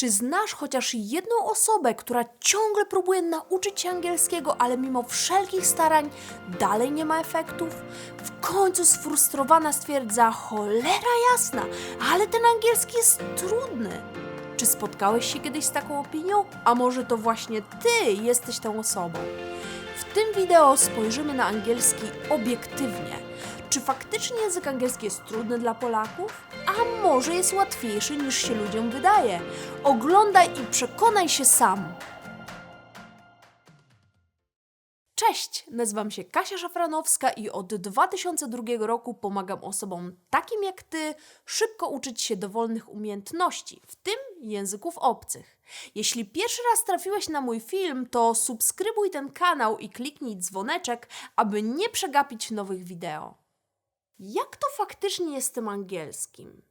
Czy znasz chociaż jedną osobę, która ciągle próbuje nauczyć się angielskiego, ale mimo wszelkich starań dalej nie ma efektów? W końcu sfrustrowana stwierdza: cholera jasna, ale ten angielski jest trudny. Czy spotkałeś się kiedyś z taką opinią? A może to właśnie ty jesteś tą osobą? W tym wideo spojrzymy na angielski obiektywnie. Czy faktycznie język angielski jest trudny dla Polaków? A może jest łatwiejszy niż się ludziom wydaje? Oglądaj i przekonaj się sam. Cześć, nazywam się Kasia Szafranowska i od 2002 roku pomagam osobom takim jak ty szybko uczyć się dowolnych umiejętności, w tym języków obcych. Jeśli pierwszy raz trafiłeś na mój film, to subskrybuj ten kanał i kliknij dzwoneczek, aby nie przegapić nowych wideo. Jak to faktycznie jest z tym angielskim?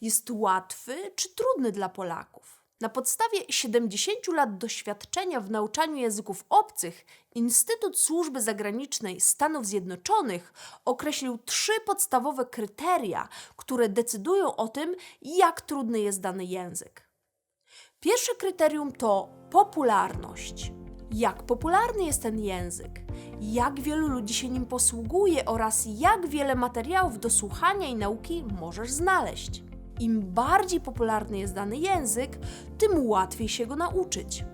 Jest łatwy czy trudny dla Polaków? Na podstawie 70 lat doświadczenia w nauczaniu języków obcych, Instytut Służby Zagranicznej Stanów Zjednoczonych określił trzy podstawowe kryteria, które decydują o tym, jak trudny jest dany język. Pierwsze kryterium to popularność. Jak popularny jest ten język? Jak wielu ludzi się nim posługuje oraz jak wiele materiałów do słuchania i nauki możesz znaleźć? Im bardziej popularny jest dany język, tym łatwiej się go nauczyć.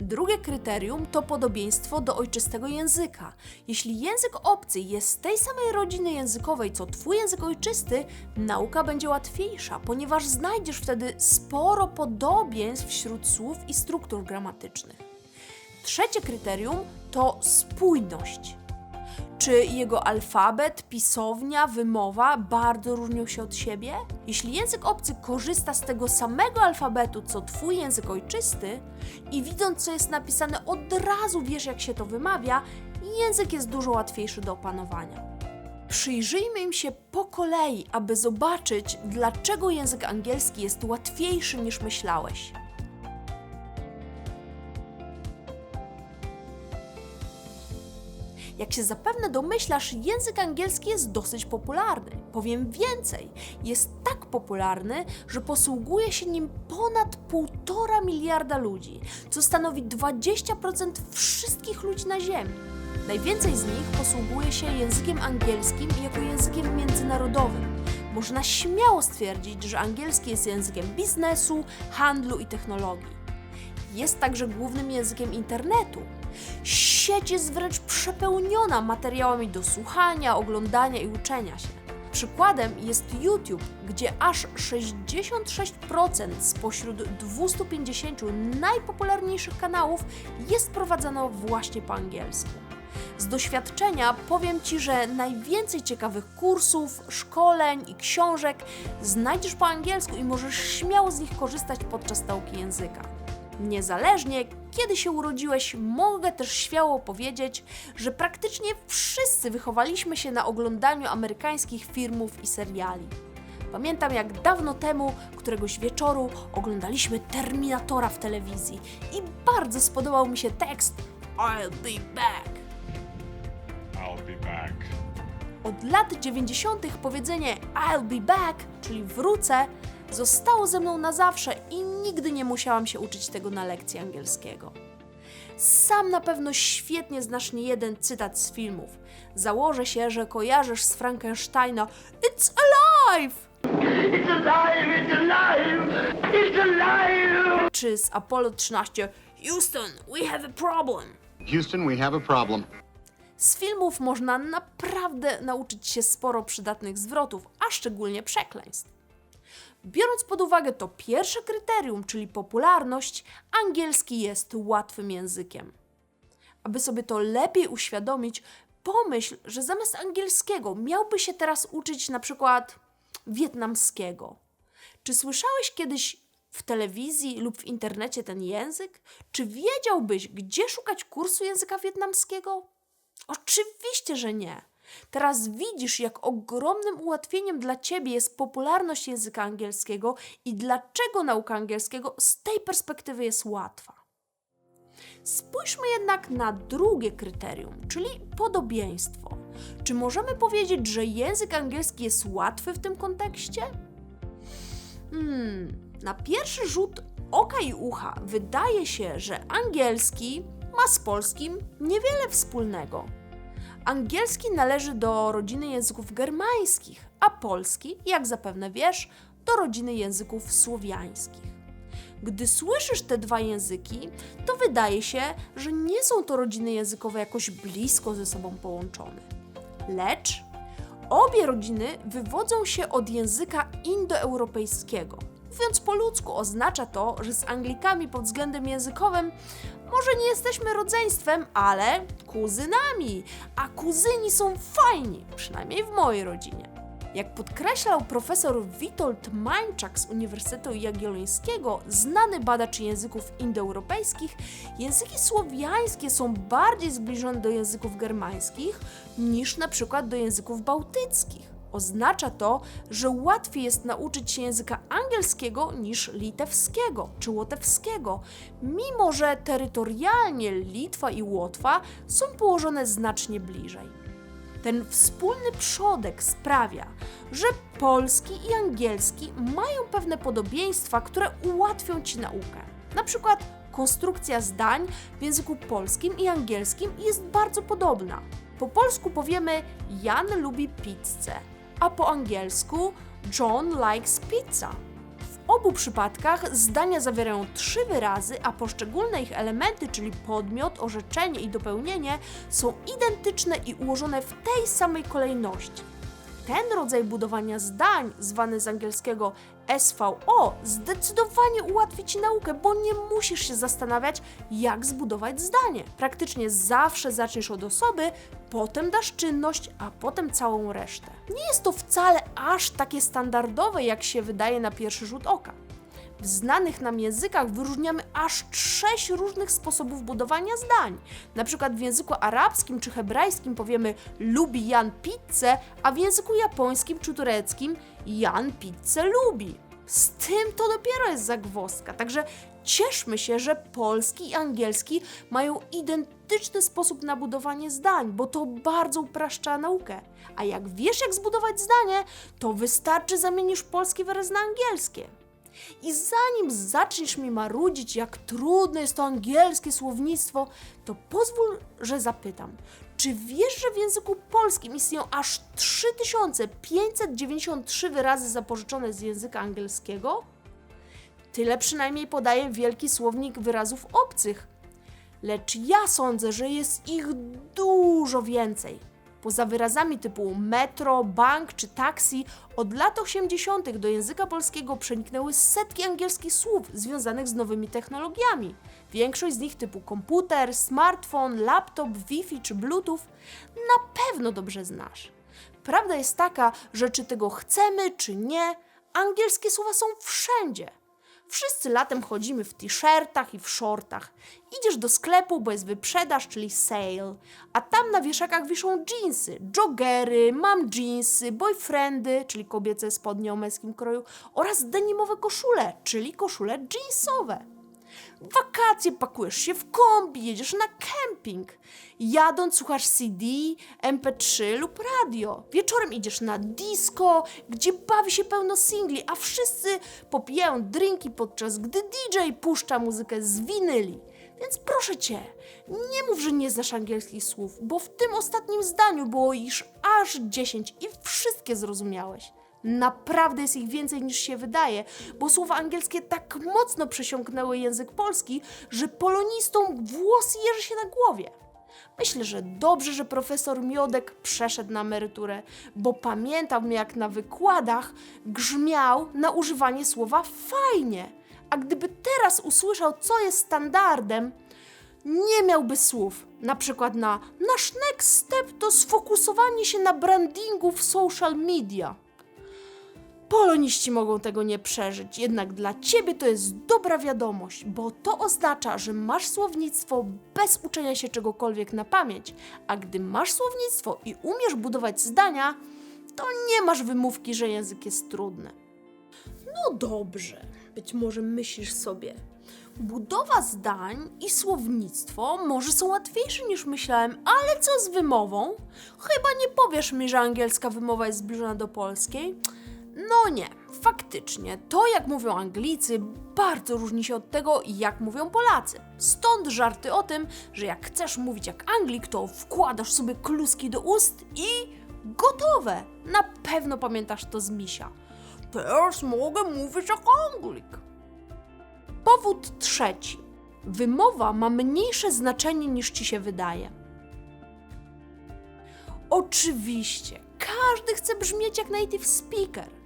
Drugie kryterium to podobieństwo do ojczystego języka. Jeśli język obcy jest z tej samej rodziny językowej co Twój język ojczysty, nauka będzie łatwiejsza, ponieważ znajdziesz wtedy sporo podobieństw wśród słów i struktur gramatycznych. Trzecie kryterium to spójność. Czy jego alfabet, pisownia, wymowa bardzo różnią się od siebie? Jeśli język obcy korzysta z tego samego alfabetu co Twój język ojczysty i widząc co jest napisane od razu wiesz jak się to wymawia, język jest dużo łatwiejszy do opanowania. Przyjrzyjmy im się po kolei, aby zobaczyć, dlaczego język angielski jest łatwiejszy niż myślałeś. Jak się zapewne domyślasz, język angielski jest dosyć popularny. Powiem więcej, jest tak popularny, że posługuje się nim ponad 1,5 miliarda ludzi, co stanowi 20% wszystkich ludzi na Ziemi. Najwięcej z nich posługuje się językiem angielskim jako językiem międzynarodowym. Można śmiało stwierdzić, że angielski jest językiem biznesu, handlu i technologii. Jest także głównym językiem internetu. Sieć jest wręcz przepełniona materiałami do słuchania, oglądania i uczenia się. Przykładem jest YouTube, gdzie aż 66% spośród 250 najpopularniejszych kanałów jest prowadzone właśnie po angielsku. Z doświadczenia powiem Ci, że najwięcej ciekawych kursów, szkoleń i książek znajdziesz po angielsku i możesz śmiało z nich korzystać podczas nauki języka. Niezależnie kiedy się urodziłeś, mogę też śmiało powiedzieć, że praktycznie wszyscy wychowaliśmy się na oglądaniu amerykańskich filmów i seriali. Pamiętam jak dawno temu, któregoś wieczoru, oglądaliśmy Terminatora w telewizji i bardzo spodobał mi się tekst I'll be back. I'll be back. Od lat 90. powiedzenie I'll be back, czyli wrócę, zostało ze mną na zawsze i nigdy nie musiałam się uczyć tego na lekcji angielskiego. Sam na pewno świetnie znasz niejeden cytat z filmów. Założę się, że kojarzysz z Frankensteina It's alive! It's alive! It's alive! It's alive! Czy z Apollo 13 Houston, we have a problem! Houston, we have a problem. Z filmów można naprawdę nauczyć się sporo przydatnych zwrotów, a szczególnie przekleństw. Biorąc pod uwagę to pierwsze kryterium, czyli popularność, angielski jest łatwym językiem. Aby sobie to lepiej uświadomić, pomyśl, że zamiast angielskiego miałby się teraz uczyć na przykład wietnamskiego. Czy słyszałeś kiedyś w telewizji lub w internecie ten język? Czy wiedziałbyś, gdzie szukać kursu języka wietnamskiego? Oczywiście, że nie. Teraz widzisz, jak ogromnym ułatwieniem dla ciebie jest popularność języka angielskiego i dlaczego nauka angielskiego z tej perspektywy jest łatwa. Spójrzmy jednak na drugie kryterium, czyli podobieństwo. Czy możemy powiedzieć, że język angielski jest łatwy w tym kontekście? Hmm, na pierwszy rzut oka i ucha wydaje się, że angielski ma z polskim niewiele wspólnego. Angielski należy do rodziny języków germańskich, a polski, jak zapewne wiesz, do rodziny języków słowiańskich. Gdy słyszysz te dwa języki, to wydaje się, że nie są to rodziny językowe jakoś blisko ze sobą połączone. Lecz obie rodziny wywodzą się od języka indoeuropejskiego. Mówiąc po ludzku, oznacza to, że z Anglikami pod względem językowym może nie jesteśmy rodzeństwem, ale kuzynami, a kuzyni są fajni, przynajmniej w mojej rodzinie. Jak podkreślał profesor Witold Mańczak z Uniwersytetu Jagiellońskiego, znany badacz języków indoeuropejskich, języki słowiańskie są bardziej zbliżone do języków germańskich niż na przykład do języków bałtyckich. Oznacza to, że łatwiej jest nauczyć się języka angielskiego niż litewskiego czy łotewskiego, mimo że terytorialnie Litwa i Łotwa są położone znacznie bliżej. Ten wspólny przodek sprawia, że polski i angielski mają pewne podobieństwa, które ułatwią ci naukę. Na przykład konstrukcja zdań w języku polskim i angielskim jest bardzo podobna. Po polsku powiemy Jan lubi pizzę, a po angielsku John likes pizza. W obu przypadkach zdania zawierają trzy wyrazy, a poszczególne ich elementy, czyli podmiot, orzeczenie i dopełnienie, są identyczne i ułożone w tej samej kolejności. Ten rodzaj budowania zdań, zwany z angielskiego SVO, zdecydowanie ułatwi Ci naukę, bo nie musisz się zastanawiać, jak zbudować zdanie. Praktycznie zawsze zaczniesz od osoby, potem dasz czynność, a potem całą resztę. Nie jest to wcale aż takie standardowe, jak się wydaje na pierwszy rzut oka. W znanych nam językach wyróżniamy aż sześć różnych sposobów budowania zdań. Na przykład w języku arabskim czy hebrajskim powiemy lubi Jan pizzę, a w języku japońskim czy tureckim Jan pizzę lubi. Z tym to dopiero jest zagwozdka, także cieszmy się, że polski i angielski mają identyczny sposób na budowanie zdań, bo to bardzo upraszcza naukę. A jak wiesz, jak zbudować zdanie, to wystarczy zamienisz polski wyraz na angielskie. I zanim zaczniesz mi marudzić, jak trudne jest to angielskie słownictwo, to pozwól, że zapytam. Czy wiesz, że w języku polskim istnieją aż 3593 wyrazy zapożyczone z języka angielskiego? Tyle przynajmniej podaje wielki słownik wyrazów obcych. Lecz ja sądzę, że jest ich dużo więcej. Poza wyrazami typu metro, bank czy taksi, od lat 80. do języka polskiego przeniknęły setki angielskich słów związanych z nowymi technologiami. Większość z nich typu komputer, smartfon, laptop, Wi-Fi czy Bluetooth na pewno dobrze znasz. Prawda jest taka, że czy tego chcemy, czy nie, angielskie słowa są wszędzie. Wszyscy latem chodzimy w t-shirtach i w shortach. Idziesz do sklepu, bo jest wyprzedaż, czyli sale, a tam na wieszakach wiszą jeansy, joggery, mam jeansy, boyfriendy, czyli kobiece spodnie o męskim kroju oraz denimowe koszule, czyli koszule jeansowe. Wakacje pakujesz się w kombi, jedziesz na kemping. Jadąc słuchasz CD, MP3 lub radio. Wieczorem idziesz na disco, gdzie bawi się pełno singli, a wszyscy popijają drinki, podczas gdy DJ puszcza muzykę z winyli. Więc proszę cię, nie mów, że nie znasz angielskich słów, bo w tym ostatnim zdaniu było iż aż 10 i wszystkie zrozumiałeś. Naprawdę jest ich więcej niż się wydaje, bo słowa angielskie tak mocno przesiąknęły język polski, że polonistom włosy jeży się na głowie. Myślę, że dobrze, że profesor Miodek przeszedł na emeryturę, bo pamiętam jak na wykładach grzmiał na używanie słowa fajnie. A gdyby teraz usłyszał, co jest standardem, nie miałby słów. Na przykład na nasz next step to sfokusowanie się na brandingu w social media. Poloniści mogą tego nie przeżyć, jednak dla ciebie to jest dobra wiadomość, bo to oznacza, że masz słownictwo bez uczenia się czegokolwiek na pamięć, a gdy masz słownictwo i umiesz budować zdania, to nie masz wymówki, że język jest trudny. No dobrze, być może myślisz sobie. Budowa zdań i słownictwo może są łatwiejsze niż myślałem, ale co z wymową? Chyba nie powiesz mi, że angielska wymowa jest zbliżona do polskiej? No nie. Faktycznie, to jak mówią Anglicy bardzo różni się od tego, jak mówią Polacy. Stąd żarty o tym, że jak chcesz mówić jak Anglik, to wkładasz sobie kluski do ust i gotowe. Na pewno pamiętasz to z misia. Teraz mogę mówić jak Anglik. Powód trzeci. Wymowa ma mniejsze znaczenie niż ci się wydaje. Oczywiście, każdy chce brzmieć jak native speaker.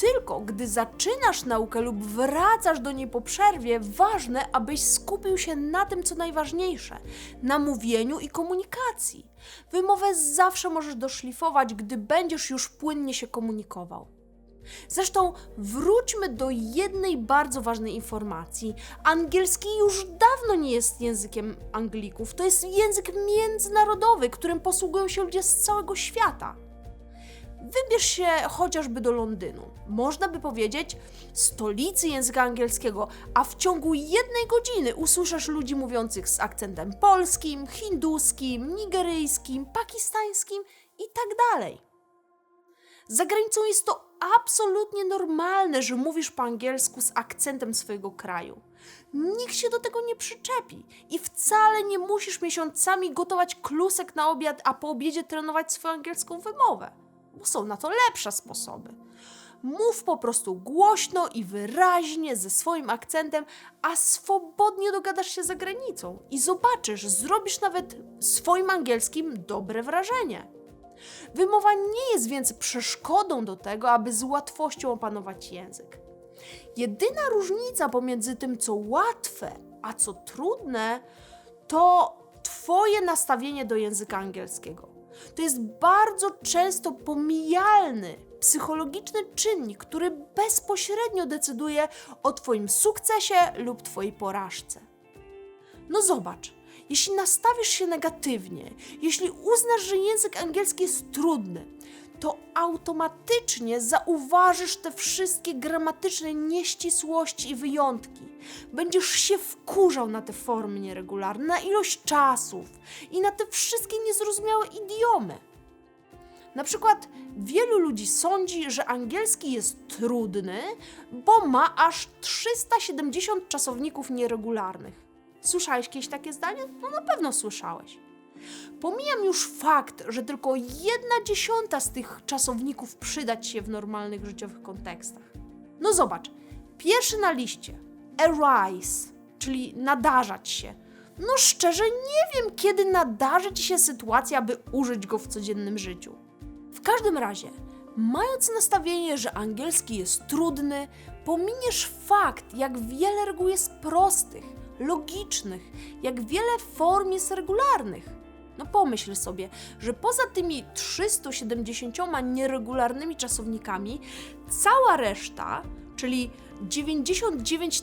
Tylko gdy zaczynasz naukę lub wracasz do niej po przerwie, ważne, abyś skupił się na tym, co najważniejsze na mówieniu i komunikacji. Wymowę zawsze możesz doszlifować, gdy będziesz już płynnie się komunikował. Zresztą wróćmy do jednej bardzo ważnej informacji. Angielski już dawno nie jest językiem Anglików. To jest język międzynarodowy, którym posługują się ludzie z całego świata. Wybierz się chociażby do Londynu. Można by powiedzieć stolicy języka angielskiego, a w ciągu jednej godziny usłyszysz ludzi mówiących z akcentem polskim, hinduskim, nigeryjskim, pakistańskim i tak dalej. Za granicą jest to absolutnie normalne, że mówisz po angielsku z akcentem swojego kraju. Nikt się do tego nie przyczepi i wcale nie musisz miesiącami gotować klusek na obiad, a po obiedzie trenować swoją angielską wymowę, bo są na to lepsze sposoby. Mów po prostu głośno i wyraźnie ze swoim akcentem, a swobodnie dogadasz się za granicą i zobaczysz, zrobisz nawet swoim angielskim dobre wrażenie. Wymowa nie jest więc przeszkodą do tego, aby z łatwością opanować język. Jedyna różnica pomiędzy tym, co łatwe, a co trudne, to Twoje nastawienie do języka angielskiego. To jest bardzo często pomijalny, psychologiczny czynnik, który bezpośrednio decyduje o Twoim sukcesie lub Twojej porażce. No zobacz, jeśli nastawisz się negatywnie, jeśli uznasz, że język angielski jest trudny, to automatycznie zauważysz te wszystkie gramatyczne nieścisłości i wyjątki. Będziesz się wkurzał na te formy nieregularne, na ilość czasów i na te wszystkie niezrozumiałe idiomy. Na przykład wielu ludzi sądzi, że angielski jest trudny, bo ma aż 370 czasowników nieregularnych. Słyszałeś kiedyś takie zdanie? No na pewno słyszałeś. Pomijam już fakt, że tylko jedna dziesiąta z tych czasowników przydać się w normalnych życiowych kontekstach. No zobacz, pierwszy na liście arise, czyli nadarzać się. No szczerze nie wiem, kiedy nadarzy ci się sytuacja, by użyć go w codziennym życiu. W każdym razie, mając nastawienie, że angielski jest trudny, pominiesz fakt, jak wiele reguł jest prostych, logicznych, jak wiele form jest regularnych. No pomyśl sobie, że poza tymi 370 nieregularnymi czasownikami, cała reszta, czyli 99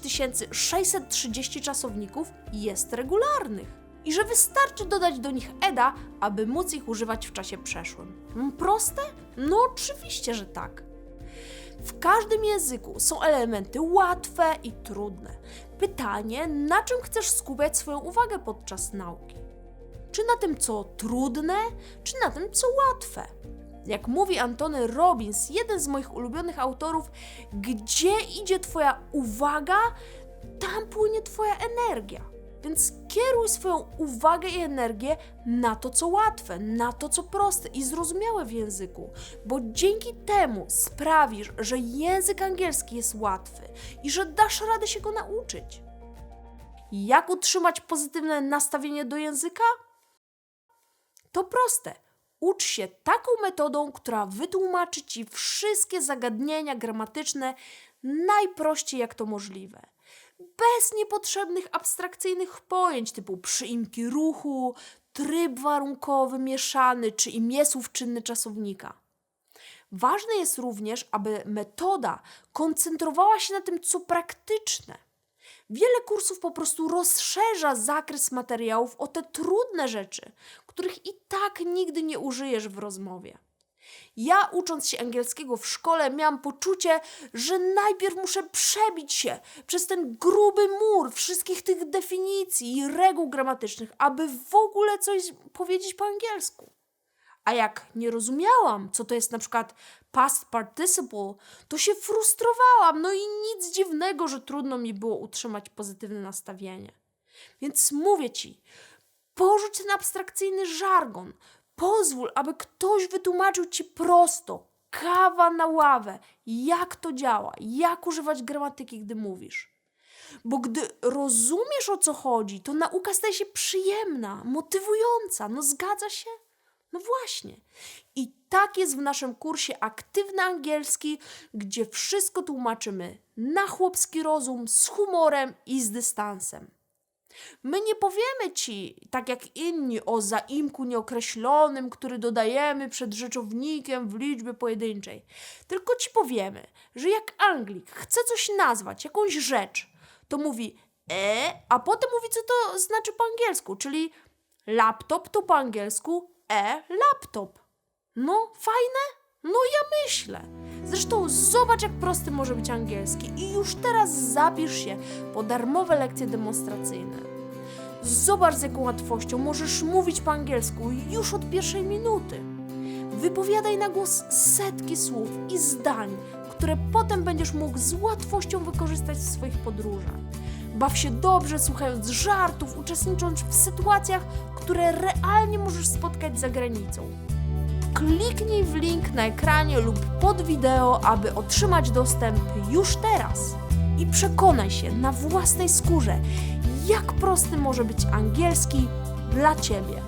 630 czasowników jest regularnych. I że wystarczy dodać do nich EDA, aby móc ich używać w czasie przeszłym. Mm, Proste? No oczywiście, że tak. W każdym języku są elementy łatwe i trudne. Pytanie, na czym chcesz skupiać swoją uwagę podczas nauki? Czy na tym, co trudne, czy na tym, co łatwe? Jak mówi Antony Robbins, jeden z moich ulubionych autorów, gdzie idzie Twoja uwaga, tam płynie Twoja energia. Więc kieruj swoją uwagę i energię na to, co łatwe, na to, co proste i zrozumiałe w języku, bo dzięki temu sprawisz, że język angielski jest łatwy i że dasz radę się go nauczyć. Jak utrzymać pozytywne nastawienie do języka? To proste. Ucz się taką metodą, która wytłumaczy ci wszystkie zagadnienia gramatyczne najprościej jak to możliwe. Bez niepotrzebnych abstrakcyjnych pojęć typu przyimki ruchu, tryb warunkowy mieszany czy imiesłów czynny czasownika. Ważne jest również, aby metoda koncentrowała się na tym, co praktyczne. Wiele kursów po prostu rozszerza zakres materiałów o te trudne rzeczy, których i tak nigdy nie użyjesz w rozmowie. Ja, ucząc się angielskiego w szkole, miałam poczucie, że najpierw muszę przebić się przez ten gruby mur wszystkich tych definicji i reguł gramatycznych, aby w ogóle coś powiedzieć po angielsku. A jak nie rozumiałam, co to jest na przykład past participle, to się frustrowałam, no i nic dziwnego, że trudno mi było utrzymać pozytywne nastawienie. Więc mówię ci, porzuć ten abstrakcyjny żargon. Pozwól, aby ktoś wytłumaczył ci prosto, kawa na ławę, jak to działa, jak używać gramatyki, gdy mówisz. Bo gdy rozumiesz o co chodzi, to nauka staje się przyjemna, motywująca. No zgadza się? No właśnie. I tak jest w naszym kursie Aktywny Angielski, gdzie wszystko tłumaczymy na chłopski rozum, z humorem i z dystansem. My nie powiemy ci, tak jak inni, o zaimku nieokreślonym, który dodajemy przed rzeczownikiem w liczbie pojedynczej. Tylko ci powiemy, że jak Anglik chce coś nazwać, jakąś rzecz, to mówi e, a potem mówi, co to znaczy po angielsku, czyli laptop to po angielsku e, laptop. No, fajne? No ja myślę. Zresztą zobacz, jak prosty może być angielski i już teraz zapisz się po darmowe lekcje demonstracyjne. Zobacz, z jaką łatwością możesz mówić po angielsku już od pierwszej minuty. Wypowiadaj na głos setki słów i zdań, które potem będziesz mógł z łatwością wykorzystać w swoich podróżach. Baw się dobrze, słuchając żartów, uczestnicząc w sytuacjach, które realnie możesz spotkać za granicą. Kliknij w link na ekranie lub pod wideo, aby otrzymać dostęp już teraz. I przekonaj się na własnej skórze, jak prosty może być angielski dla Ciebie.